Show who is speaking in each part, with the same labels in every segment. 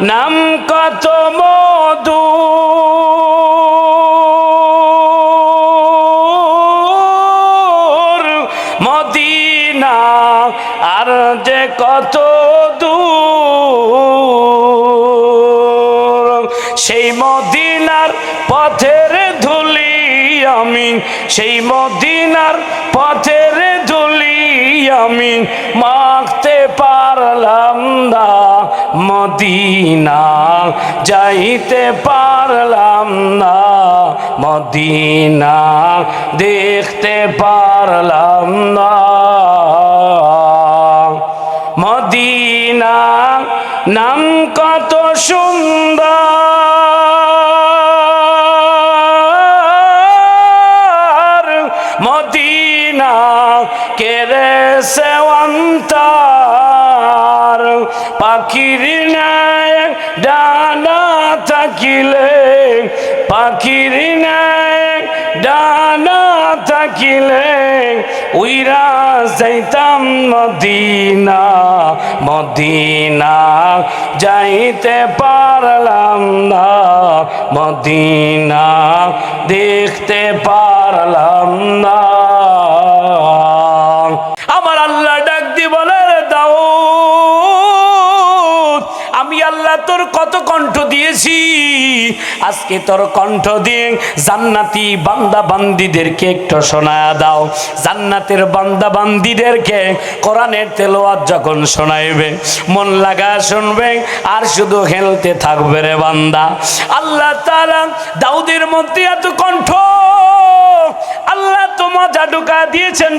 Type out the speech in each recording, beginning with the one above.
Speaker 1: নাম কত মধু? মদিনা আর যে কত দূর? সেই মদিনার পথের ধুলি আমি, সেই মদিনার পথের ধুলি আমি মাখতে পারলাম না। মদিনা যাইতে পারলাম না। মদিনা দেখতে পারলাম না। মদিনা নাম কত সুন্দর। মদিনা কেরে সেওয়ান্তার থাকিলে পাখির ডানা থাকিলে উইরা যাইতাম মদিনা মদিনা যাইতে পারলাম না, মদিনা দেখতে পারলাম না। আমার আল্লাহ ডাক দি বলে দাও আমি আল্লাহ তোর কত কণ্ঠ দিয়েছি? আজকে তোর কণ্ঠ দিয়ে জান্নাতি বান্দা বান্দিদেরকে একটু শোনায়া দাও। জান্নাতের বান্দা বান্দিদেরকে কোরআনের তেলোয়াত যখন শোনাইবে, মন লাগা শুনবে, আর শুধু হেলতে থাকবে রে বান্দা। আল্লাহ তাআলা দাউদের মধ্যে এত কণ্ঠ। আল্লাহ দিয়েছেন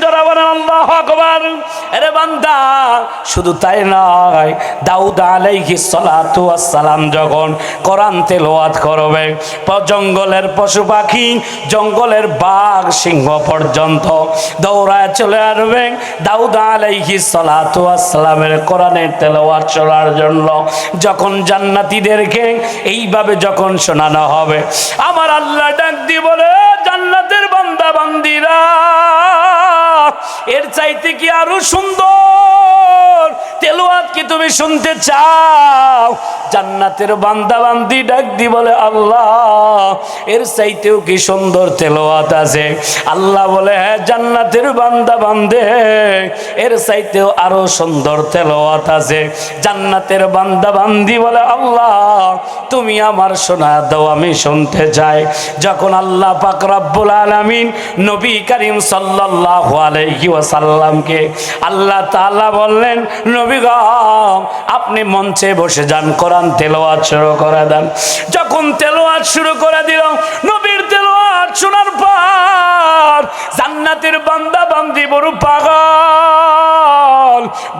Speaker 1: শুধু তাই নয়, দাউদ আলাইহি যখন কোরআন করবে জঙ্গলের পশু পাখি, জঙ্গলের বাঘ, সিংহ পর্যন্ত দৌড়ায় চলে আসবে। দাউদ আলাইহি সালাতু কোরআনের তেলাওয়াত শোনার জন্য যখন জান্নাতীদেরকে এইভাবে যখন শোনানো হবে, আমার আল্লাহ ডাক দিয়ে বলে, জান্নাতের বান্দা বান্দিরা এর চাইতে কি আরও সুন্দর? তেলোয়াত কি তুমি শুনতে চাও? জান্নাতের বান্দা বান্দি ডাক দি বলে, আল্লাহ, এর চাইতেও কি সুন্দর তেলোয়াত আছে? আল্লাহ বলে হ্যাঁ জান্নাতের বান্দা বান্দে, এর চাইতেও আরও সুন্দর তেলোয়াত আছে। জান্নাতের বান্দা বান্দি বলে, আল্লাহ, তুমি আমার শোনা দাও, আমি শুনতে চাই। যখন আল্লাহ পাক রব্বুল আলামিন নবী করিম সাল্লাল্লাহু আলাইহি ওয়াসাল্লামকে আল্লাহ তাআলা বললেন, নবী গো, আপনি মঞ্চে বসে যান, কোরআন তেলাওয়াত শুরু করে দেন। যখন তেলাওয়াত শুরু করে দিল, নবীর তেলাওয়াত শোনার পর জান্নাতের বান্দা বান্দি বড় পাগল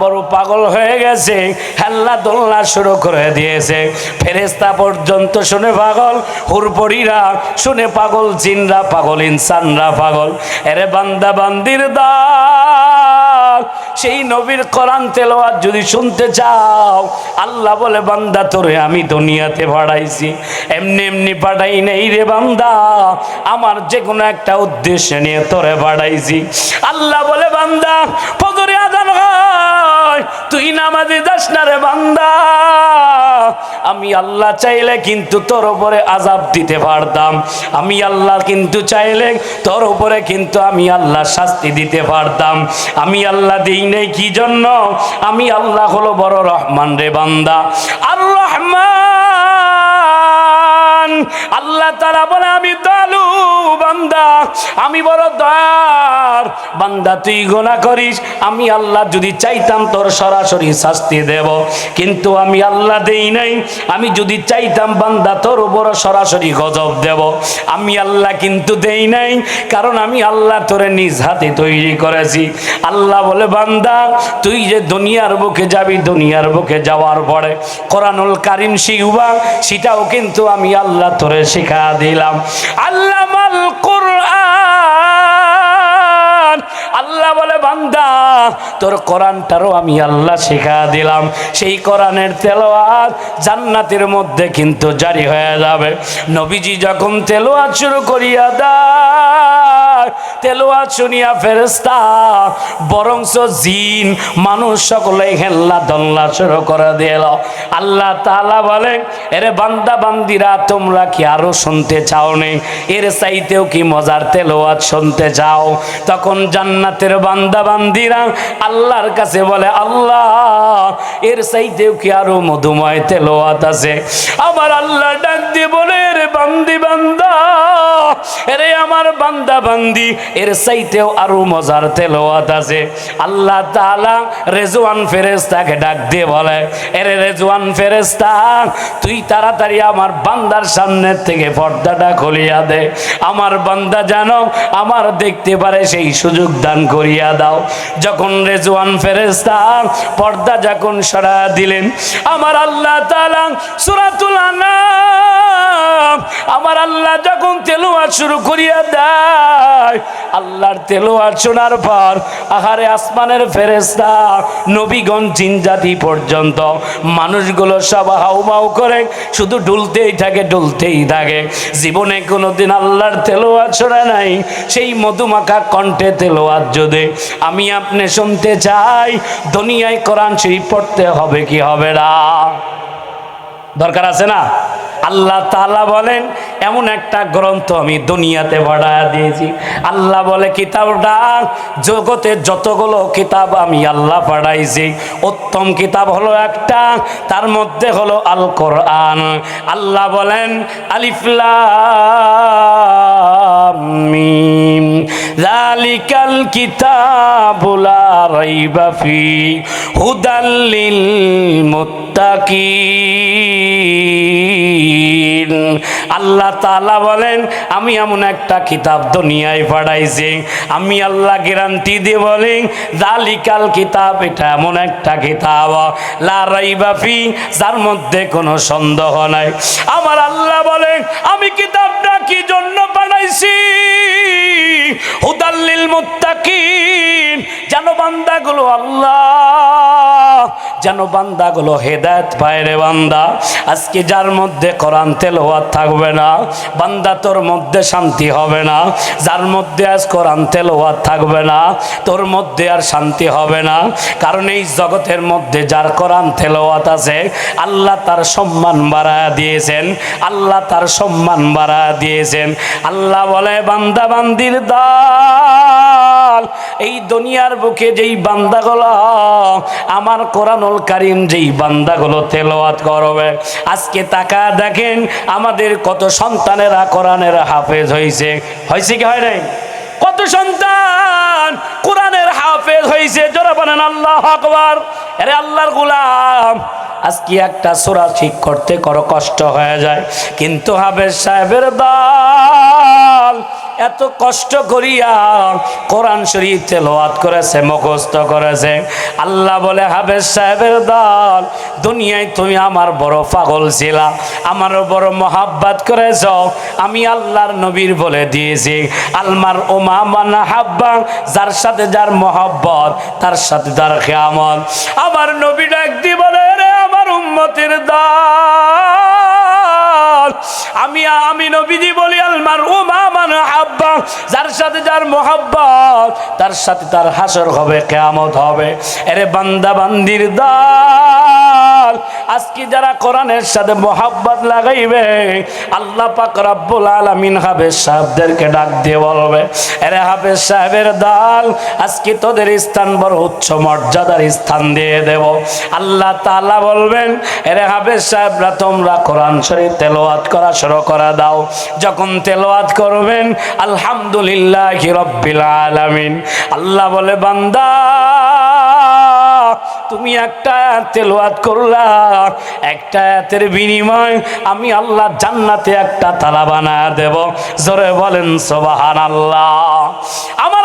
Speaker 1: বড় পাগল হয়ে গেছে, হেল্লা দোল্লা শুরু করে দিয়েছে। ফেরেস্তা পর্যন্ত শুনে পাগল হুরপড়িরা শুনে পাগল, জিনরা পাগল, ইনসানরা পাগল। এরে বান্দা, বান্দির দাল সেই নবীর কোরআন তেলাওয়াত যদি শুনতে চাও, আল্লাহ বলে, বান্দা, তোরে আমি দুনিয়াতে পাঠাইছি। এমনি এমনি পাঠাই নেই রে বান্দা, আমার যে কোনো একটা উদ্দেশ্য নিয়ে তোরে পাঠাইছি। আল্লাহ বলে, বান্দা, ফজরে আদান হয়, তুই নামাজে যাস না রে বান্দা। আমি আল্লাহ চাইলে কিন্তু তোর উপরে আজাব দিতে পারতাম। আমি আল্লাহ কিন্তু চাইলে তোর উপরে কিন্তু আমি আল্লাহ শাস্তি দিতে পারতাম। আমি আল্লাহ দিই নেই কি জন্য? আমি আল্লাহ হলো বড় রহমান রে বান্দা। আর রহমান, আল্লাহ তারা বলে, আমি দালু বান্দা, আমি বড় দয়ার। বান্দা, তুই গোনা করিস। আমি আল্লাহ যদি চাইতাম তোর সরাসরি শাস্তি দেব। কিন্তু আমি আল্লাহ দেই নাই। আমি যদি চাইতাম বান্দা তোর উপর সরাসরি গজব দেব। আমি আল্লাহ কিন্তু দেই নাই। কারণ আমি আল্লাহ তোরে নিজ হাতে তৈরি করেছি। আল্লাহ বলে, বান্দা, তুই যে দুনিয়ার বুকে যাবি, দুনিয়ার বুকে যাওয়ার পরে কোরআনুল কারিম শিখবা, সেটাও কিন্তু আমি আল্লাহ তোরে শিখা দিলাম। আল্লাহ আল্লাহ বলে, বান্দা, তোর কোরআনটারও আমি আল্লাহ শিখা দিলাম। সেই কোরআনের তেলোয়াত জান্নাতের মধ্যে কিন্তু জারি হয়ে যাবে। নবীজি যখন তেলোয়াত শুরু করিয়া দেয় তেলোয়াত শুনিয়া ফেরেস্তা বরংস জিন, মানুষ সকলে হেল্লা দল্লা শুরু করে দিল। আল্লাহ তাআলা বলে, এরে বান্দা বান্দিরা, তোমরা কি আরও শুনতে চাও নি এর চাইতেও কি মজার তেলোয়াত শুনতে চাও? তখন জান্নাতের বান্দা বান্দিরা আল্লাহর কাছে বলে, আল্লাহ, এর চাইতেও কি আরও মধুময় তেলোয়াত আছে? আমার আল্লাহ ডাক দিয়ে বলে রে বান্দি বান্দা, এরে আমার বান্দা বান্দি এর চাইতেও আরও মজার তেলোয়াত আছে। আল্লাহ তাআলা রেজওয়ান ফেরেশতাকে ডাক দিয়ে বলে, এরে রেজওয়ান ফেরেশতা, তুই তাড়াতাড়ি আমার বান্দার সামনে থেকে পর্দাটা খুলিয়া দে। আমার বান্দা জানো, আমার দেখতে পারে সেই সুযোগ দান করিয়া দাও। যখন রেজওয়ান ফেরেশতা পর্দা যখন সরা দিলেন, আমার আল্লাহ তাআলা সূরাতুল আমার আল্লাহ যখন তেলোয়াত শুরু করিয়া দেয় আল্লাহর তেলোয়াত শোনার পর আহারে আসমানের ফেরেশতা, নবীগণ জিনজাতি পর্যন্ত। মানুষগুলো সব হাউমাউ করে, শুধু ডুলতেই থাকে ডুলতেই থাকে। জীবনে কোনোদিন আল্লাহর তেলোয়াত শোনা নাই, সেই মধুমাখা কণ্ঠে তেলোয়াত যদি আমি আপনি শুনতে চাই, দুনিয়ায় কোরআন শরীফ পড়তে হবে কি হবে না? দরকার আছে না? আল্লাহ তাআলা বলেন এমন একটা গ্রন্থ আমি দুনিয়াতে বাড়ায় দিয়েছি। আল্লাহ বলে কিতাবটা জগতে যতগুলো কিতাব আমি আল্লাহ পাঠাইছি উত্তম কিতাব হলো একটা, তার মধ্যে হলো আল কোরআন আল্লাহ বলেন আলিফলাম মিম, যালিকাল কিতাবুলা রাইবা ফি হুদাল্লিল মুত্তাকিন। আল্লাহ তাআলা বলেন, আমি এমন একটা কিতাব দুনিয়ায় পাঠাইছি। আমি আল্লাহ গ্যারান্টি দিয়ে বলি জালিকাল কিতাব, এটা এমন একটা কিতাব। লা রাইবা ফি, যার মধ্যে কোনো সন্দেহ নাই। আমার আল্লাহ বলেন, আমি কিতাবটা কি জন্য পাঠাইছি? হুদাল্লিল মুত্তাকিন। যেন বান্দাগুলো আল্লাহ যেন বান্দাগুলো হেদায়েত পায় রে বান্দা। আজকে যার মধ্যে কোরআন তেলাওয়াত থাকবে না, বান্দা তোর মধ্যে শান্তি হবে না। যার মধ্যে আজ কোরআন তেলাওয়াত থাকবে না, তোর মধ্যে আর শান্তি হবে না। কারণ এই জগতের মধ্যে যার কোরআন তেলাওয়াত আছে, আল্লাহ তার সম্মান বাড়ায় দিয়েছেন। আল্লাহ তার সম্মান বাড়ায় দিয়েছেন। আল্লাহ বলে, বান্দা, বান্দির দাল এই দুনিয়ার বুকে যেই বান্দাগুলো, আমার কোরআনুল কারিম যেই বান্দাগুলো তেলাওয়াত করবে। আজকে তাকা দেখেন, আমাদের কত সন্তানেরা কোরআনের হাফেজ হয়েছে হয়েছে কি হয় নাই? কত সন্তান কোরআনের হাফেজ হয়েছে জোরা বানান আল্লাহ আকবার। আরে আল্লাহর গোলাম, আজকে একটা সোরা ঠিক করতে করো, কষ্ট হয়ে যায়। কিন্তু হাফেজ সাহেবের দল এত কষ্ট করিয়া কোরআন শরীফ তেলাওয়াত করেছে, মুখস্থ করেছে। আল্লাহ বলে হাফেজ সাহেবের দল, দুনিয়ায় তুমি আমার বড় পাগল ছিলা, আমার বড় মহাব্বাত করেছ। আমি আল্লাহর নবীর বলে দিয়েছি, আলমার ওমা মানা হাব্বা, যার সাথে যার মহাব্বত, তার সাথে তার খেয়ামত আমার নবী ডাক দি বলে, রে আমার উম্মতের দল, আমি আমি নবীজি বলি, আলমার যার সাথে যার মোহাব্বত, তার সাথে তার হাসর হবে, কেয়ামত হবে। এরে বান্দা বান্দির দল, আজকে যারা কোরআনের সাথে মোহাব্বত লাগাইবে, আল্লাহ পাক রব্বুল আলামিন হাফেজ সাহেবদেরকে ডাক দিয়ে বলবে, এরে হাফেজ সাহেবের দল, আজকে তোদের স্থান বড় উচ্চ মর্যাদার স্থান দিয়ে দেব। আল্লাহ তাআলা বলবেন, এরে হাফেজ সাহেবরা, তোমরা কোরআন শরীফ তেলাওয়াত করা শুরু করা দাও। যখন তেলাওয়াত করবেন, আলহামদুলিল্লাহ আলামিন। আল্লাহ বলে, বান্দা, তুমি একটা তেলোয়াত করলা। একটা এতের বিনিময় আমি আল্লাহ জান্নাতে একটা তালা বানা দেব। জোরে বলেন সোবাহান আল্লাহ বলে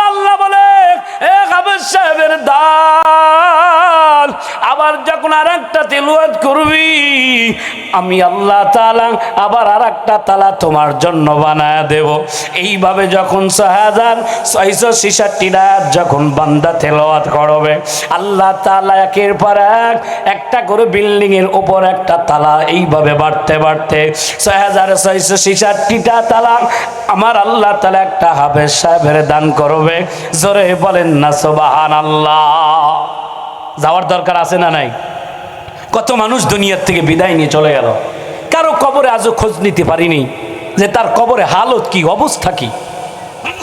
Speaker 1: সাহেবের দাল। আবার যখন আর একটা তেলুয়াত করবি, আমি আল্লাহ তালা আবার আর একটা তালা তোমার জন্য বানায় দেব। এইভাবে যখন ছয়শো রাত যখন বান্দা করবে, আল্লাহ তালা একের পর এক একটা করে বিল্ডিং এর উপর একটা তালা এইভাবে বাড়তে বাড়তে ছয় ছয়শো ছিষট্টিটা তালা আমার আল্লাহ তালা একটা হাবেজ সাহেবের দান করবে। জোরে বলেন না সোবাহান আল্লাহ যাওয়ার দরকার আছে না নাই? কত মানুষ দুনিয়ার থেকে বিদায় নিয়ে চলে গেল। কারও কবরে আজও খোঁজ নিতে পারিনি যে তার কবরে হালত কি, অবস্থা কি।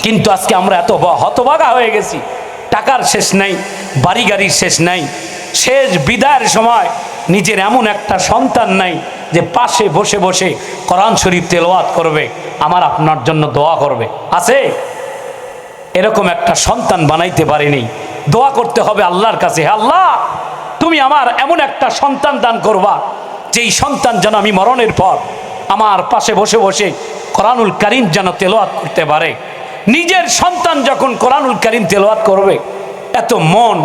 Speaker 1: কিন্তু আজকে আমরা এত হতভাগা হয়ে গেছি। টাকার শেষ নাই বাড়ি গাড়ির শেষ নাই। শেষ বিদায়ের সময় নিজের এমন একটা সন্তান নাই যে পাশে বসে বসে কোরআন শরীফ তেলাওয়াত করবে, আমার আপনার জন্য দোয়া করবে। আছে? এরকম একটা সন্তান বানাইতে পারিনি। দোয়া করতে হবে আল্লাহর কাছে আল্লাহ, তুমি আমার এমন একটা সন্তান দান করবা, যেই সন্তান যেন আমি মরণের পর আমার পাশে বসে বসে কোরআনুল করিম যেন তেলোয়াত করতে পারে। নিজের সন্তান যখন কোরআনুল করিম তেলোয়াত করবে, এত মন,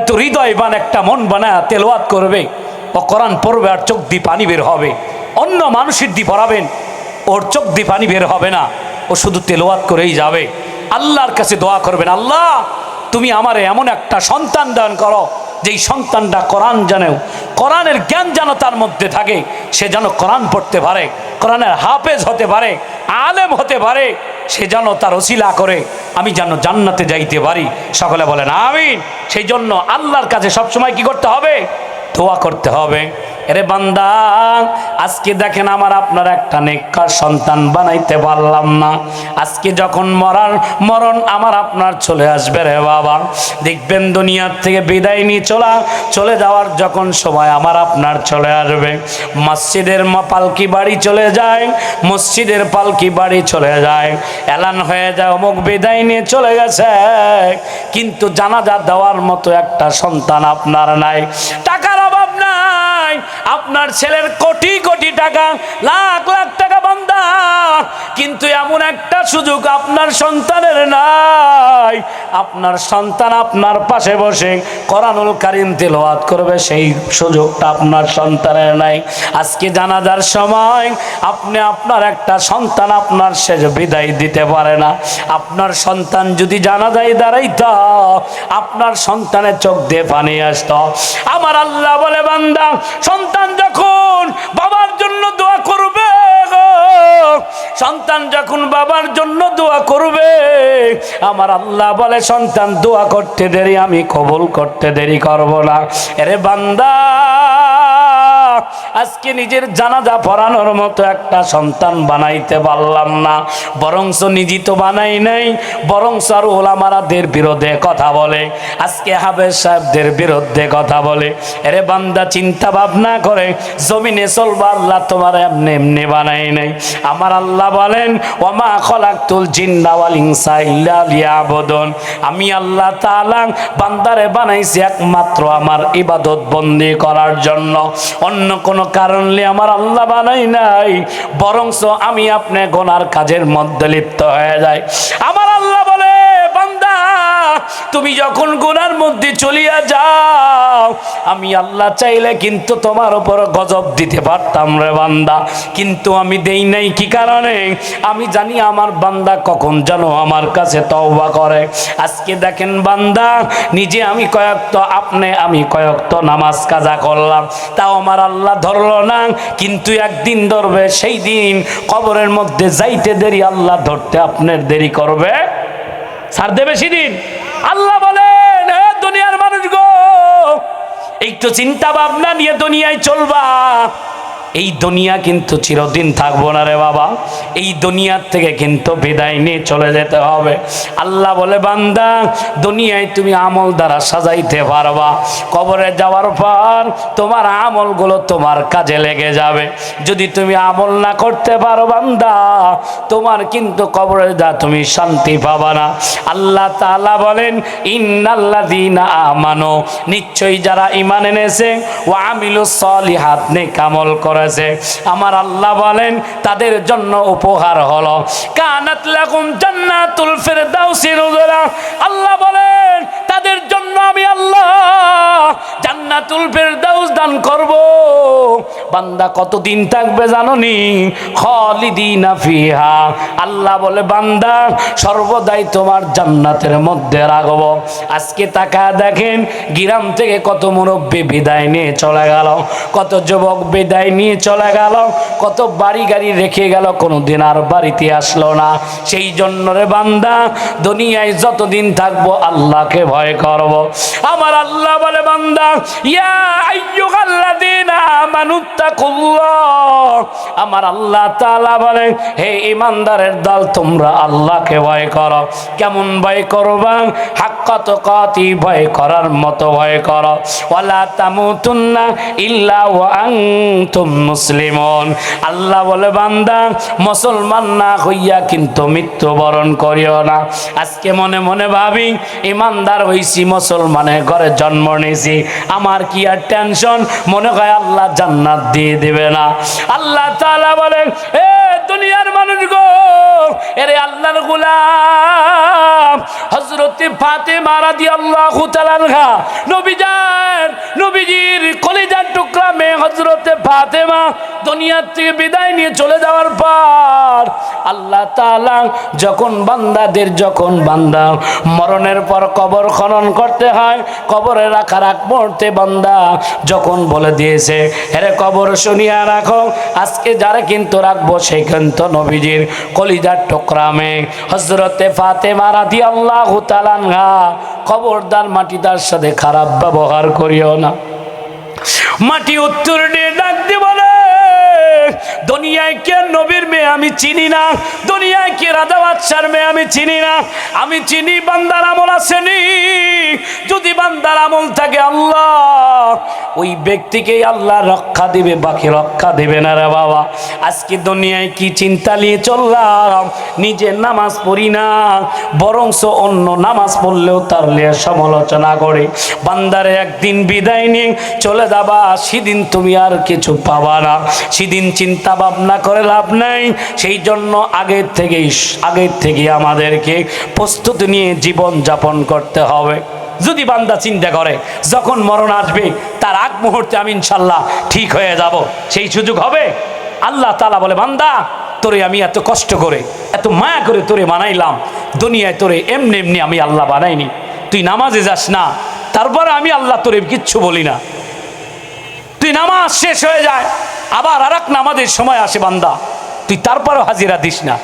Speaker 1: এত হৃদয়বান একটা মন বানায় তেলোয়াত করবে, ও কোরআন পড়বে আর চোখ দিয়ে পানি বের হবে। অন্য মানুষের দিয়ে পড়াবেন, ওর চোখ দিয়ে পানি বের হবে না, ও শুধু তেলোয়াত করেই যাবে। আল্লাহর কাছে দোয়া করবেন, আল্লাহ, তুমি আমার এমন একটা সন্তান দান করো, যেই সন্তানটা কোরআন জানেও। কোরআনের জ্ঞান যেন তার মধ্যে থাকে, সে যেন কোরআন পড়তে পারে, কোরআনের হাফেজ হতে পারে, আলেম হতে পারে, সে যেন তার ওসিলা করে, আমি যেন জান্নাতে যাইতে পারি। সকলে বলেন, আমিন। সেই জন্য আল্লাহর কাছে সবসময় কি করতে হবে? দোয়া করতে হবে। এরে বান্দা, আজকে দেখেন আমার আপনার একটা নেককার সন্তান বানাইতে পারলাম না। আজকে যখন মরার মরণ আমার আপনার চলে আসবে রে বাবা। দেখবেন দুনিয়ার থেকে বিদায় নিয়ে চলা, চলে যাওয়ার যখন সময় আমার আপনার চলে আসবে। মসজিদের পালকি বাড়ি চলে যায়, মসজিদের পালকি বাড়ি চলে যায়। এলান হয়ে যায়, অমুক বিদায় নিয়ে চলে গেছে। কিন্তু জানাজা দেওয়ার মতো একটা সন্তান আপনার নাই। টাকার নাই, আপনার ছেলের কোটি কোটি টাকা, লাখ লাখ টাকা বান্দা। কিন্তু এমন একটা সুযোগ আপনার সন্তানের নাই। আপনার সন্তান আপনার পাশে বসে কোরআনুল কারিম তেলাওয়াত করবে, সেই সুযোগটা আপনার সন্তানের নাই। আজকে জানাজার সময় আপনি আপনার একটা সন্তান আপনার শেষ বিদায় দিতে পারে না। আপনার সন্তান যদি জানাজায় দাঁড়াইত, আপনার সন্তানের চোখ দিয়ে পানি আসত। আমার আল্লাহ বলে, বান্দা সন্তান যখন বাবার জন্য দোয়া করবে সন্তান যখন বাবার জন্য দোয়া করবে, আমার আল্লাহ বলে, সন্তান, দোয়া করতে দেরি, আমি কবল করতে দেরি করব না। এরে বান্দা আজকে নিজের জানাজা পড়ানোর মতো একটা সন্তান বানাইতে পারলাম না। বরংস নিজে তো বানাই নাই, বরংস আর ওলামারাদের বিরোধে কথা বলে, আজকে হাবেজ সাহেবদের বিরুদ্ধে কথা বলে। এরে বান্দা, চিন্তা ভাবনা করে জমিনে চলবা আল্লাহ তোমার এমনি এমনি বানাই নাই। আমার আল্লাহ বলেন, ওমা খলাকুল জিন্দাওয়াল ইনসা ইল্লা লিয়াবুদুন। আমি আল্লাহ তাআলা বান্দারে বানাইছি একমাত্র আমার ইবাদত বন্দি করার জন্য। অন্য কোনো নিয়ে আমার আল্লাহ বানাই নাই। বরংস আমি আপনি গোনার কাজের মধ্যে লিপ্ত হয়ে যাই। আমার আল্লাহ বলে তুমি যখন গুনার মধ্যে চলিয়া যাও, আমি আল্লাহ চাইলে কিন্তু তোমার উপর গজব দিতে পারতাম রে বান্দা। কিন্তু আমি দেই নাই, কি কারণে? আমি জানি আমার বান্দা কখন যেন আমার কাছে তওবা করে। আজকে দেখেন বান্দা, নিজে আমি কয়েকত, আপনি আমি কয়েকত নামাজ কাজা করলাম। তাও আমার আল্লাহ ধরলো না, কিন্তু একদিন ধরবে, সেই দিন কবরের মধ্যে যাইতে দেরি আল্লাহ ধরতে আপনার দেরি করবে। ছাড় দেবে সেদিন আল্লাহ বলেন "হে দুনিয়ার মানুষ গো একটু চিন্তা ভাবনা নিয়ে দুনিয়ায় চলবা। এই দুনিয়া কিন্তু চিরদিন থাকব না রে বাবা। এই দুনিয়ার থেকে কিন্তু বিদায় নিয়ে চলে যেতে হবে। আল্লাহ বলে, বান্দা, দুনিয়ায় তুমি আমল দ্বারা সাজাইতে পারবা। কবরে যাওয়ার পর তোমার আমলগুলো তোমার কাজে লেগে যাবে। যদি তুমি আমল না করতে পারো, বান্দা, তোমার কিন্তু কবরে যা তুমি শান্তি পাবা না। আল্লাহ তাআলা বলেন, ইন্নাল্লাযীনা আমানু। নিশ্চয়ই যারা ঈমান এনেছে, ওয়া আমিলুস সলিহাত, নেক আমল করেছে। আমার আল্লাহ বলেন, তাদের জন্য উপহার হলো। কানাত লাকুম জান্নাতুল ফিরদাউসি নুজুলা। আল্লাহ বলেন তাদের জন্য আমি আল্লাহ জান্নাতুল ফিরদাউস দান করব। বান্দা কতদিন থাকবে জাননি? খালিদিনা ফিহা। আল্লাহ বলে, বান্দা, সর্বদাই তোমার জান্নাতের মধ্যে রাখব। আজকে তাকা দেখেন, গ্রাম থেকে কত মুরব্বী বিদায় নিয়ে চলে গেল, কত যুবক বিদায় নিয়ে চলে গেল, কত বাড়ি গাড়ি রেখে গেল, কোনোদিন আর বাড়িতে আসলো না। সেই জন্য রে বান্দা, দুনিয়ায় যতদিন থাকব আল্লাহকে ভয় করব। আমার আল্লাহ বলে, বান্দা আমার আল্লাহ বলে, হে ইমানদারের দল, তোমরা আল্লাহকে ভয় কেমন ভয় করবা? হাক্কাত কাতি ভয় করার মতো ভয় ইল্লা আল্লাহ বলে, বান্দা, মুসলমান না হইয়া কিন্তু মৃত্যুবরণ করিও না। আজকে মনে মনে ভাবি ইমানদার হইছি মুসলমানের ঘরে জন্ম নিয়েছি। আমার কি আর টেনশন মনে হয় আল্লাহ জান্নাত দিয়ে দেবে না। আল্লাহ তাআলা বলেন এ দুনিয়ার মানুষ গো, এরে আল্লাহর গোলাম, হযরতে ফাতেমা রাদিয়াল্লাহু তাআলা নবীজান, নবীজির কলিজার টুকরা মেয়ে হযরতে ফাতেমা দুনিয়ার থেকে বিদায় নিয়ে চলে যাওয়ার পর, আল্লাহ তাআলা যখন বান্দাদের, যখন বান্দা মরণের পর কবর খনন করতে হয়, কবরে রাখার আগ মুহূর্তে বান্দা যখন বলে দিয়েছে, হেরে কবর শুনিয়া রাখো, আজকে যারা কিন্তু রাখব সেই কিন্তু নবীজির কলিজার টুকরামে হজরতে ফাতেমা রাধি আল্লাহ তালানহা খবরদার মাটি তার সাথে খারাপ ব্যবহার করিও না। মাটি উত্তর দুনিয়ায় কে নবীর মেয়ে আমি চিনি না? দুনিয়ায় কে রাজা বাদশার মেয়ে আমি চিনি না? আমি চিনি বান্দার আমল আসেনি। যদি বান্দার আমল থাকে আল্লাহ ওই ব্যক্তিকে আল্লাহ রক্ষা দিবে, বাকি রক্ষা দেবে না রে বাবা। আজকে দুনিয়ায় কি চিন্তা নিয়ে চললাম? নিজে নামাজ পড়ি না, বরংস অন্য নামাজ পড়লেও তার লিয়ে সমালোচনা করে। বান্দারে, একদিন বিদায় নিয়ে চলে যাবা, সেদিন তুমি আর কিছু পাবা না। সেদিন চিন্তা ভাবনা করে লাভ নাই, সেই জন্য আগের থেকেই, আগের থেকে আমাদেরকে প্রস্তুতি নিয়ে জীবন যাপন করতে হবে। যদি বান্দা চিন্তা করে, যখন মরণ আসবে, তার আগ মুহূর্তে আমি ইনশাল্লাহ ঠিক হয়ে যাব। সেই সুযোগ হবে? আল্লাহ তালা বলে, বান্দা, তোরে আমি এত কষ্ট করে, এত মায়া করে তোরে বানাইলাম, দুনিয়ায় তোরে এমনি এমনি আমি আল্লাহ বানাইনি। তুই নামাজে যাস না, তারপরে আমি আল্লাহ তোরে কিচ্ছু বলি না। তুই নামাজ শেষ হয়ে যায়, আবার আর এক নামাজের সময় আসে বান্দা। তুই তারপরেও হাজিরা দিস না।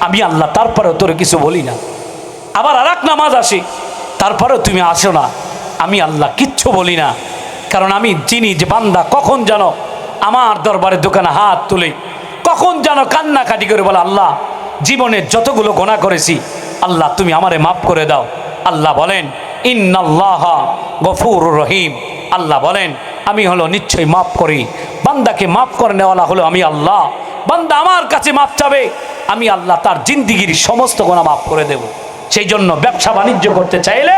Speaker 1: আমি আল্লাহ তারপরেও তোরে কিছু বলি না। আবার আর এক নামাজ আসে তারপরেও তুমি আসো না। আমি আল্লাহ কিচ্ছু বলি না। কারণ আমি চিনি যে বান্দা কখন যেন আমার দরবারের দোকানে হাত তুলে, কখন যেন কান্নাকাটি করে বলে, আল্লাহ, জীবনে যতগুলো গোনা করেছি, আল্লাহ, তুমি আমারে মাফ করে দাও। আল্লাহ বলেন, ইন্নাল্লাহ গফুর রহিম। আল্লাহ বলেন, আমি হলো নিশ্চয়ই মাফ করি। বান্দাকে মাফ করে নেওয়ালা হলো আমি আল্লাহ। বান্দা আমার কাছে মাফ চাবে। আমি আল্লাহ তার জিন্দিগির সমস্ত গোনা মাফ করে দেব। সেই জন্য ব্যবসা বাণিজ্য করতে চাইলে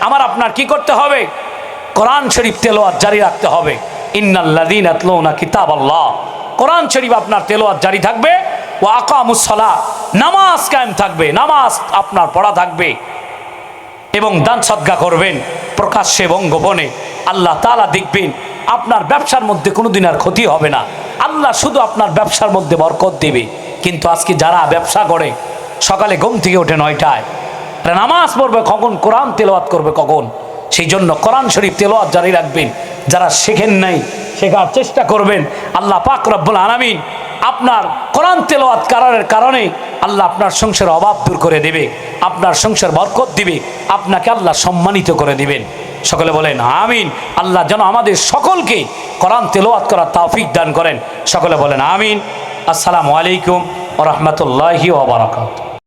Speaker 1: আমার আপনার কি করতে হবে? কোরআন শরীফ তেলোয়াত জারি রাখতে হবে। ইন্নাল্লাদিন আতলৌনা কিতাব আল্লাহ কোরআন শরীফ আপনার তেলোয়াত জারি থাকবে। ও আকামুসলা নামাজ কায়েম থাকবে। নামাজ আপনার পড়া থাকবে। এবং দান সদ্গা করবেন। প্রকাশ্যে এবং গোপনে আল্লাহ তালা দেখবেন, আপনার ব্যবসার মধ্যে কোনোদিন আর ক্ষতি হবে না। আল্লাহ শুধু আপনার ব্যবসার মধ্যে বরকত দেবে। কিন্তু আজকে যারা ব্যবসা করে, সকালে ঘুম থেকে ওঠে নয়টায় তারা নামাজ পড়বে কখন? কোরআন তেলাওয়াত করবে কখন? সেই জন্য কোরআন শরীফ তেলাওয়াত জারি রাখবেন। যারা শেখেন নাই, শেখার চেষ্টা করবেন। আল্লাহ পাক রব্বুল আলামিন আপনার কোরআন তেলাওয়াত করার কারণে আল্লাহ আপনার সংসার অভাব দূর করে দেবে, আপনার সংসার বরকত দিবে, আপনাকে আল্লাহ সম্মানিত করে দিবেন। সকলে বলেন, আমিন। আল্লাহ যেন আমাদের সকলকে কোরআন তেলোয়াত করার তৌফিক দান করেন। সকলে বলেন, আমিন। আসসালামু আলাইকুম ওরহমতুল্লাহি ওবরাকাত